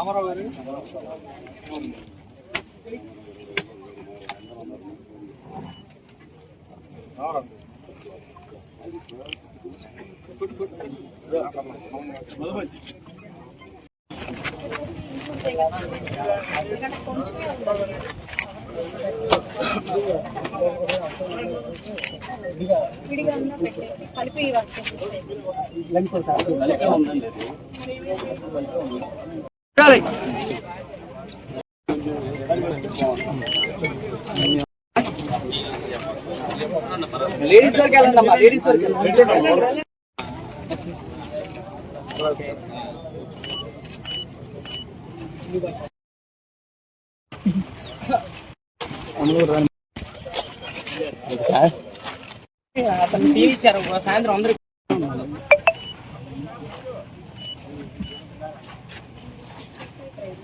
రామారావు గారు? ఎందుకంటే కొంచెమే ఉంది. విడిగా అన్నా పెట్టేసి కలిపి వర్క్ చేసేస్తే లేడీస్ వరకు వెళ్ళండి అమ్మా. లేడీస్ వరకు అతను టీ ఇచ్చారు సాయంత్రం అందరికి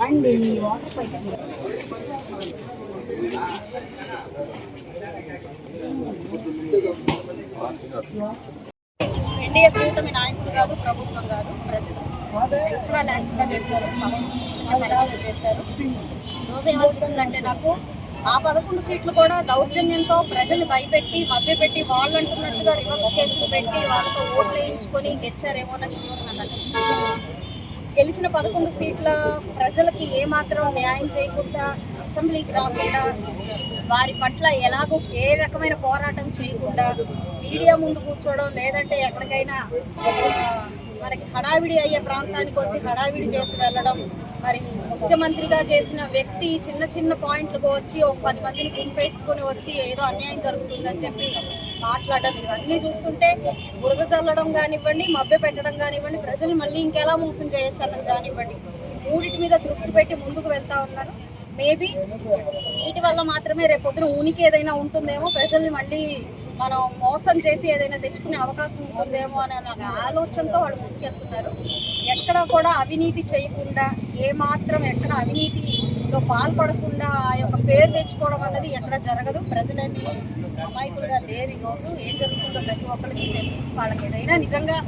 అండ్ ఈ వాటర్ పైప్ ఎన్డీఏ కూటమి నాయకులు కాదు ప్రభుత్వం కాదు ప్రజలు ఎక్కడ లేకుండా చేశారు పదకొండు చేశారు రోజు ఏమనిపిస్తుంది అంటే నాకు ఆ పదకొండు సీట్లు కూడా దౌర్జన్యంతో ప్రజల్ని భయపెట్టి మభ్యపెట్టి వాళ్ళు అంటున్నట్టుగా రివర్స్ కేసులు పెట్టి వాళ్ళతో ఓట్లు వేయించుకొని గెలిచారేమోనని ఈ నాకు అనిపిస్తుంది గెలిచిన పదకొండు సీట్ల ప్రజలకి ఏమాత్రం న్యాయం చేయకుండా అసెంబ్లీకి రాకుండా వారి పట్ల ఎలాగో ఏ రకమైన పోరాటం చేయకుండా మీడియా ముందు కూర్చోవడం లేదంటే ఎక్కడికైనా మనకి హడావిడి అయ్యే ప్రాంతానికి వచ్చి హడావిడి చేసి వెళ్ళడం మరి ముఖ్యమంత్రిగా చేసిన వ్యక్తి చిన్న చిన్న పాయింట్లకు వచ్చి ఒక పది మందిని గుంపేసుకొని వచ్చి ఏదో అన్యాయం జరుగుతుందని చెప్పి మాట్లాడడం ఇవన్నీ చూస్తుంటే బురద చల్లడం కానివ్వండి మభ్య పెట్టడం కానివ్వండి ప్రజలు మళ్ళీ ఇంకెలా మోసం చేయొచ్చు అన్నది కానివ్వండి. మూడింటి మీద దృష్టి పెట్టి ముందుకు వెళ్తా ఉన్నారు. మేబీ వీటి వల్ల మాత్రమే రేపొద్దున ఉనికి ఏదైనా ఉంటుందేమో ప్రజల్ని మళ్ళీ మనం మోసం చేసి ఏదైనా తెచ్చుకునే అవకాశం ఉంటుందేమో అనే ఆలోచనతో వాళ్ళు ముందుకెళ్తున్నారు. ఎక్కడ కూడా అవినీతి చేయకుండా ఏ మాత్రం ఎక్కడ అవినీతిలో పాల్పడకుండా ఆ యొక్క పేరు తెచ్చుకోవడం అన్నది ఎక్కడ జరగదు. ప్రజలన్నీ అమాయకులుగా లేరు ఈరోజు. ఏం జరుగుతుందో ప్రతి ఒక్కరికి తెలుసు. వాళ్ళకి ఏదైనా నిజంగా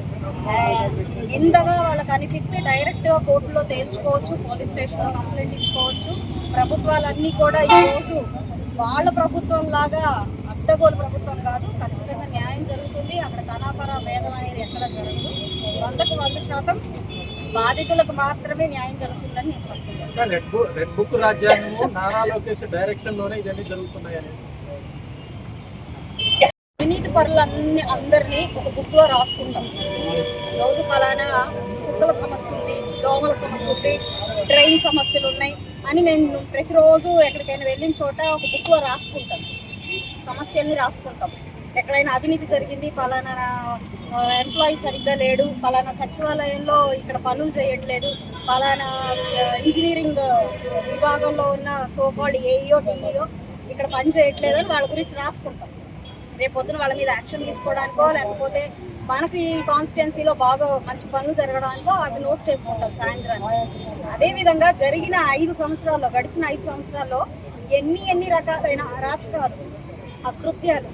నిందగా వాళ్ళకి అనిపిస్తే డైరెక్ట్గా కోర్టులో తేల్చుకోవచ్చు పోలీస్ స్టేషన్లో కంప్లైంట్ ఇచ్చుకోవచ్చు. ప్రభుత్వాలన్నీ కూడా ఈరోజు వాళ్ళ ప్రభుత్వం లాగా అడ్డగోలు ప్రభుత్వం కాదు. ఖచ్చితంగా న్యాయం జరుగుతుంది. అక్కడ తనాపర భేదం అనేది ఎక్కడ జరగదు. వందకు వంద శాతం బాధితులకు మాత్రమే న్యాయం జరుగుతుందని నేను స్పష్టంగా రెడ్ బుక్ రెడ్ బుక్ రాజ్యాంగము నారా లోకేష్ డైరెక్షన్లోనే ఇవన్నీ జరుగుతున్నాయని అవినీతి పరులన్నీ అందరినీ ఒక బుక్లో రాసుకుంటాం. రోజు ఫలానా కుక్కల సమస్య ఉంది దోమల సమస్య ఉంది ట్రైన్ సమస్యలు ఉన్నాయి అని నేను ప్రతిరోజు ఎక్కడికైనా వెళ్ళిన చోట ఒక బుక్లో రాసుకుంటాం. సమస్యల్ని రాసుకుంటాం. ఎక్కడైనా అవినీతి జరిగింది పలానా ఎంప్లాయీ సరిగ్గా లేడు పలానా సచివాలయంలో ఇక్కడ పనులు చేయట్లేదు పలానా ఇంజనీరింగ్ విభాగంలో ఉన్న సోకాల్డ్ ఏఈఓ టీఈఓ ఇక్కడ పని చేయట్లేదు అని వాళ్ళ గురించి రాసుకుంటాం. రేపు పొద్దున వాళ్ళ మీద యాక్షన్ తీసుకోవడానికో లేకపోతే మనకి ఈ కాన్స్టిట్యున్సీలో బాగా మంచి పనులు జరగడానికో అవి నోట్ చేసుకుంటాం సాయంత్రానికి. అదేవిధంగా జరిగిన ఐదు సంవత్సరాల్లో గడిచిన ఐదు సంవత్సరాల్లో ఎన్ని ఎన్ని రకాలైన అరాచకాలు అకృత్యాలు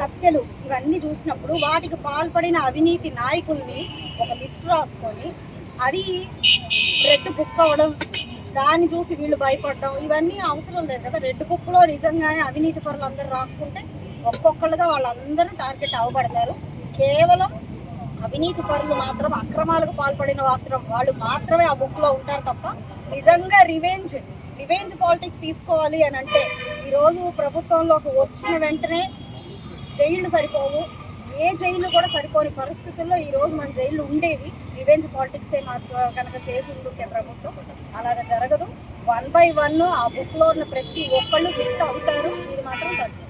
హత్యలు ఇవన్నీ చూసినప్పుడు వాటికి పాల్పడిన అవినీతి నాయకుల్ని ఒక లిస్ట్ రాసుకొని అది రెడ్ బుక్ అవ్వడం దాన్ని చూసి వీళ్ళు భయపడడం ఇవన్నీ అవసరం లేదు కదా. రెడ్ బుక్లో నిజంగానే అవినీతి పరులు అందరూ రాసుకుంటే ఒక్కొక్కళ్ళుగా వాళ్ళందరూ టార్గెట్ అవ్వబడతారు. కేవలం అవినీతి పరులు మాత్రం అక్రమాలకు పాల్పడిన మాత్రం వాళ్ళు మాత్రమే ఆ బుక్లో ఉంటారు తప్ప నిజంగా రివెంజ్ రివెంజ్ పాలిటిక్స్ తీసుకోవాలి అని అంటే ఈరోజు ప్రభుత్వంలోకి వచ్చిన వెంటనే జైళ్ళు సరిపోవు. ఏ జైలు కూడా సరిపోని పరిస్థితుల్లో ఈరోజు మన జైళ్ళు ఉండేవి. రివెంజ్ పాలిటిక్స్ ఏ మాత్రం కనుక చేసి ఉంటుంటే ప్రభుత్వం అలాగ జరగదు. వన్ బై వన్ ఆ బుక్లో ఉన్న ప్రతి ఒక్కళ్ళు హిట్ అవుతారు. ఇది మాత్రం తగ్గు